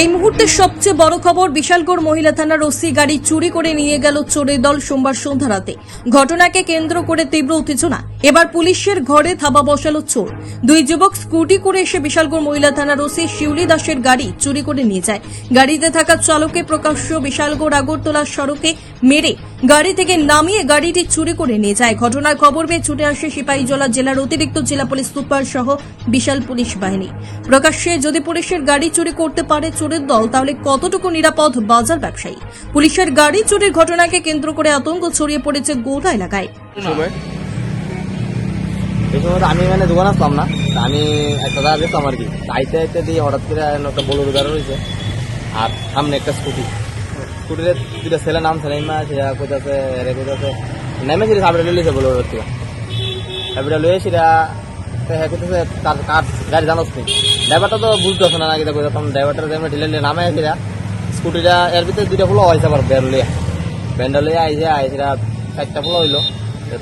এই মুহূর্তে সবচেয়ে বড় খবর বিশালগড় মহিলা থানার ওসি গাড়ি চুরি করে নিয়ে গেল চোরের দল সোমবার সন্ধ্যা রাতে। ঘটনাকে কেন্দ্র করে তীব্র উত্তেজনা। এবার পুলিশের ঘরে থাবা বসালো চোর। দুই যুবক স্কুটি করে এসে বিশালগড় মহিলা থানার ওসি শিউলি দাসের গাড়ি চুরি করে নিয়ে যায়। গাড়িতে থাকা চালকে প্রকাশ্য বিশালগড় আগরতলা সড়কে মেরে গাড়ি থেকে নামিয়ে গাড়িটি চুরি করে নিয়ে যায়। ঘটনার খবর পেয়ে ছুটে আসে সিপাহীজলা জেলার অতিরিক্ত জেলা পুলিশ সুপার সহ বিশাল পুলিশ বাহিনী। প্রকাশ্যে যদি পুলিশের গাড়ি চুরি করতে পারে চোরের দল তাহলে কতটুকু নিরাপদ বাজার ব্যবসায়ী? পুলিশের গাড়ি চুরির ঘটনাকে কেন্দ্র করে আতঙ্ক ছড়িয়ে পড়েছে গোটা এলাকায়। সময়? এই সময় আমি মানে দোকান আসলাম না। আমি একটা দাদা দেখলাম আর কি। আইতে আইতে দিয়ে হঠাৎ করে একটা বলুর গাড়ি রয়েছে আর সামনে একটা স্কুটি। স্কুটিতে দুটা ছেলে নাম ছেলে মা সেটা কোথাছে এরে কোথাছে নেমে সেটা সাবড়ে লিয়েছে বলুর থেকে সাবড়ে লয়ে সেটা হ্যাঁ কোথাছে তার কার গাড়ি জানোস নি? ড্রাইভারটা তো বুঝতেছে না নাকি তখন ড্রাইভারটা যেমন ঢিলে নিয়ে নামে সেটা স্কুটিটা এর ভিতরে দুইটা ফুলো হয়েছে আবার ব্যান্ড লিয়া ব্যান্ড লিয়ে আইসে আই চারটা ফুলো হইল।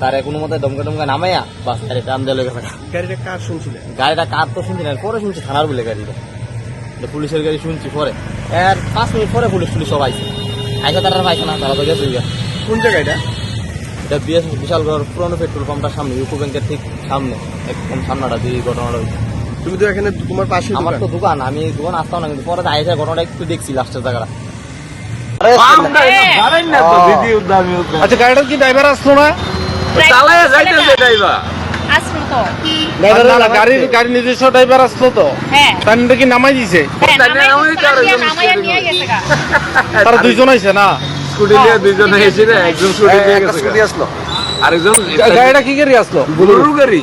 তারে কোনো মতে দমকে দমকে নামাইয়া বাস গাড়ি টান দিয়ে লেগে গাড়িটা কার শুনছিলেন গাড়িটা কার তো শুনছি না পরে শুনছি থানার বলে গাড়িটা। পুলিশের গাড়ি শুনছি পরে। এর পাঁচ মিনিট পরে পুলিশ টুলিশ সব আইসে আইসা তারা পাইছে না তারা তো গেছে। কোন জায়গাটা এটা? বিএস বিশালগড় পুরনো পেট্রোল পাম্পটার সামনে ইউকো ব্যাংকের ঠিক সামনে একদম সামনাটা দিয়ে ঘটনাটা হয়েছে। তুমি তো এখানে তোমার পাশে আমার তো দোকান। আমি দোকান আসতাম না কিন্তু পরে আইসা ঘটনাটা একটু দেখছি লাস্টের জায়গাটা। আচ্ছা গাড়িটার কি ড্রাইভার আসলো না? চালায় যাইতেছে ড্রাইভার গাড়ির গাড়ি নিজস্ব ড্রাইভার আসলো তো। হ্যাঁ। তার কি নামাই দিছে? হ্যাঁ। তারা দুইজন আইছে না? স্কুটি নিয়ে দুইজন রে একজন স্কুটি নিয়ে গেছে আসলো। আরেকজন গাড়িটা কি গাড়ি আসলো? বুলুরু গাড়ি।